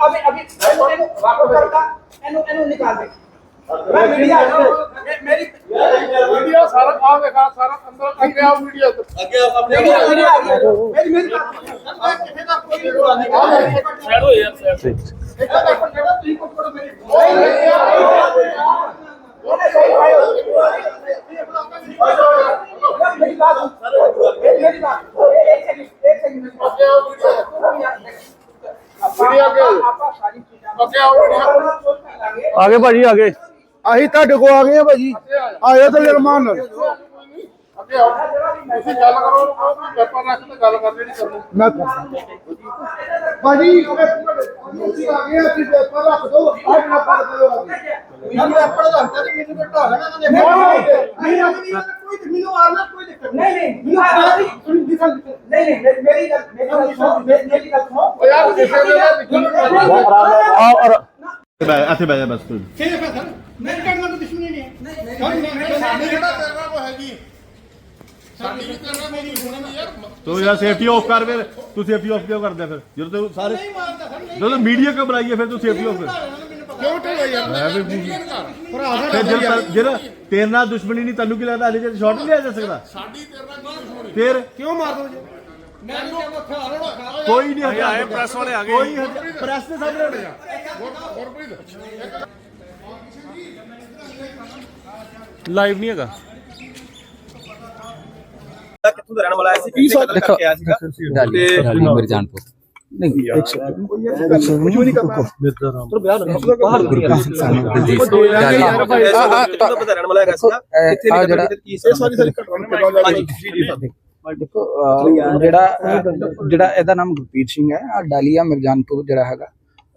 अभी अभी वापस करता एनु एनु निकाल दे मैं मीडिया मेरी मीडिया सारा काम है सारा अंदर आगे आओ मीडिया आगे आओ सामने मीडिया मेरी मेरी किसी का कोई नहीं छेड़ो यार ठीक एक बार पकड़ो तीन को पकड़ो मेरी बोले सही भाई ਆ ਗਏ ਭਾਜੀ ਆ ਗਏ ਅਸੀਂ ਤੁਹਾਡੇ ਕੋ ਆ ਗਏ ਆ ਭਾਜੀ। ਆਇਓ ਤੇ ਨਿਰਮਾਨ ਨਾਲ। ਅੱਗੇ ਆਓ ਤੁਸੀਂ ਗੱਲ ਕਰੋ ਪੇਪਰ ਰੱਖ ਤੇ ਗੱਲ ਕਰਨੀ ਨਹੀਂ ਕਰਨੀ ਮੈਂ ਭਾਜੀ ਉਹਨੇ ਤੁਸੀਂ ਆ ਗਏ ਤੁਸੀਂ ਪੇਪਰ ਰੱਖ ਦਿਓ। ਆਹ ਨਾ ਪੜ ਦਿਓ। ਯਾਰ ਮੈਂ ਪੜ ਦੱਸਦਾ ਕਿ ਮੈਨੂੰ ਘਟਾ ਲੈਣਾ ਤਾਂ ਨਹੀਂ ਨਹੀਂ। ਕੋਈ ਮੈਨੂੰ ਆਣਾ ਕੋਈ ਦਿੱਕਤ ਨਹੀਂ। ਨਹੀਂ ਮੈਨੂੰ ਆਣਾ ਨਹੀਂ ਨਹੀਂ। ਮੇਰੀ ਗੱਲ ਮੇਰੀ ਗੱਲ ਸੁਣੋ। ਮੇਰੀ ਗੱਲ ਸੁਣੋ। ਯਾਰ ਕਿਸੇ ਦੇ ਇੱਥੇ ਬਹਿ ਜਾ ਬਸ ਤੂੰ। ਮੈਂ ਕਰਨਾ ਕੋਈ ਦੁਸ਼ਮਣੀ ਨਹੀਂ ਹੈ। ਸਾਡੀ ਕਿਹੜਾ ਤੇਰੇ ਨਾਲ ਕੋਈ ਹੈਗੀ। ਸਾਡੀ ਵੀ ਤੇਰੇ ਨਾਲ ਮੇਰੀ ਹੋਣੀ ਨਹੀਂ ਯਾਰ। ਤੂੰ ਯਾਰ ਸੇਫਟੀ ਆਫ ਕਰ ਫਿਰ। ਤੂੰ ਸੇਫਟੀ ਆਫ ਕਿਉਂ ਕਰਦਾ ਫਿਰ? ਜਦੋਂ ਤੂੰ ਸਾਰੇ ਜਦੋਂ ਮੀਡੀਆ ਕਿਉਂ ਬੁਲਾਈਏ ਫਿਰ ਤੂੰ ਸੇਫਟੀ ਆਫ ਕਰ ਕਿਉਂ ਢਿੱਲਾ ਯਾਰ ਮੈਂ ਵੀ ਕਰ ਫਿਰ ਜਿਹੜਾ ਜਿਹੜਾ ਤੇਰੇ ਨਾਲ ਦੁਸ਼ਮਣੀ ਨਹੀਂ ਤੈਨੂੰ ਕੀ ਲੱਗਦਾ? ਹਲੇ ਜੇ ਸ਼ਾਟ ਨਹੀਂ ਲਿਆ ਜਾ ਸਕਦਾ? ਸਾਡੀ ਤੇਰੇ ਨਾਲ ਕੀ ਦੁਸ਼ਮਣੀ ਫਿਰ ਕਿਉਂ ਮਾਰ ਦੋ ਜੀ? ਮੈਨੂੰ ਕੋਈ ਨਹੀਂ ਆਏ ਪ੍ਰੈਸ ਵਾਲੇ ਆ ਗਏ। ਕੋਈ ਪ੍ਰੈਸ ਦੇ ਸਾਹਮਣੇ ਲਾਈਵ ਨਹੀਂ ਹੈਗਾ ਜਿਹੜਾ ਜਿਹੜਾ ਇਹਦਾ ਨਾਮ ਗੁਰਪ੍ਰੀਤ ਸਿੰਘ ਹੈ ਆ ਡਾਲੀਆ ਮਿਰਜਾਨਪੁਰ ਜਿਹੜਾ ਹੈਗਾ।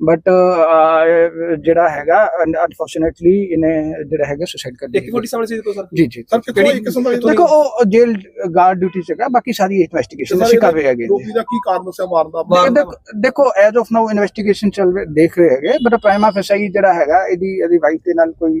ਬਟ ਜਿਹੜਾ ਹੈਗਾ ਅਨਫੋਰਚੂਨੇਟਲੀ ਇਹਨੇ ਜਿਹੜਾ ਹੈਗਾ ਸੁਸਾਈਡ ਕਰ ਇੱਕ ਫੋਟੀ ਸਾਹਮਣੇ ਸੀ ਦੇਖੋ ਸਰ। ਜੀ ਜੀ ਸਰ ਕਿਹੜੀ ਕਿਸਮ ਦਾ ਦੇਖੋ ਉਹ ਜੇਲ ਗਾਰਡ ਡਿਊਟੀ ਸੀਗਾ ਬਾਕੀ ਸਾਰੀ ਇਨਵੈਸਟੀਗੇਸ਼ਨ ਅਸੀਂ ਕਰ ਰਹੇ ਹੈਗੇ। ਰੋਗੀ ਦਾ ਕੀ ਕਾਰਨ ਸੀ ਮਾਰਨ ਦਾ? ਦੇਖੋ- ਐਜ਼ ਆਫ ਨਾਓ ਇਨਵੈਸਟੀਗੇਸ਼ਨ ਚੱਲ ਰਹੀ ਦੇਖ ਰਹੇ ਹੈਗੇ ਬਟ ਪ੍ਰਾਈਮਾ ਫੈਸਾਈ ਜਿਹੜਾ ਹੈਗਾ ਇਹਦੀ ਇਹਦੀ ਵਾਈਫ ਦੇ ਨਾਲ ਕੋਈ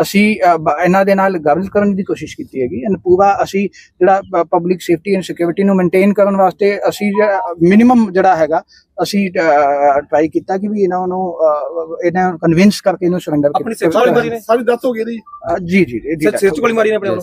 ਅਸੀਂ ਇਹਨਾਂ ਦੇ ਨਾਲ ਗੱਲ ਕਰਨ ਦੀ ਕੋਸ਼ਿਸ਼ ਕੀਤੀ ਹੈਗੀ ਐਂਡ ਪੂਰਾ ਅਸੀਂ ਜਿਹੜਾ ਪਬਲਿਕ ਸੇਫਟੀ ਐਂਡ ਸਿਕਿਉਰਿਟੀ ਨੂੰ ਮੇਨਟੇਨ ਕਰਨ ਵਾਸਤੇ ਅਸੀਂ ਮਿਨੀਮਮ ਜਿਹੜਾ ਹੈਗਾ ਅਸੀਂ ਟਰਾਈ ਕੀਤਾ ਕਿ ਵੀ ਇਹਨਾਂ ਨੂੰ ਇਹਨਾਂ ਨੂੰ ਕਨਵਿੰਸ ਕਰਕੇ ਇਹਨੂੰ ਸਰੈਂਡਰ ਆਪਣੀ ਸੇਫਟੀ ਵਾਲੀ ਮਾਰੀ ਨੇ? ਸਾਰੀ ਦੱਸ ਹੋ ਗਈ ਜੀ ਜੀ ਜੀ ਚ ਗੋਲੀ ਮਾਰੀ ਨੇ ਆਪਣੇ ਵੱਲੋਂ?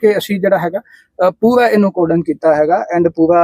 ਅਸੀਂ ਜਿਹੜਾ ਹੈਗਾ ਪੂਰਾ ਇਹਨੂੰ ਕੋਡਨ ਕੀਤਾ ਹੈਗਾ ਐਂਡ ਪੂਰਾ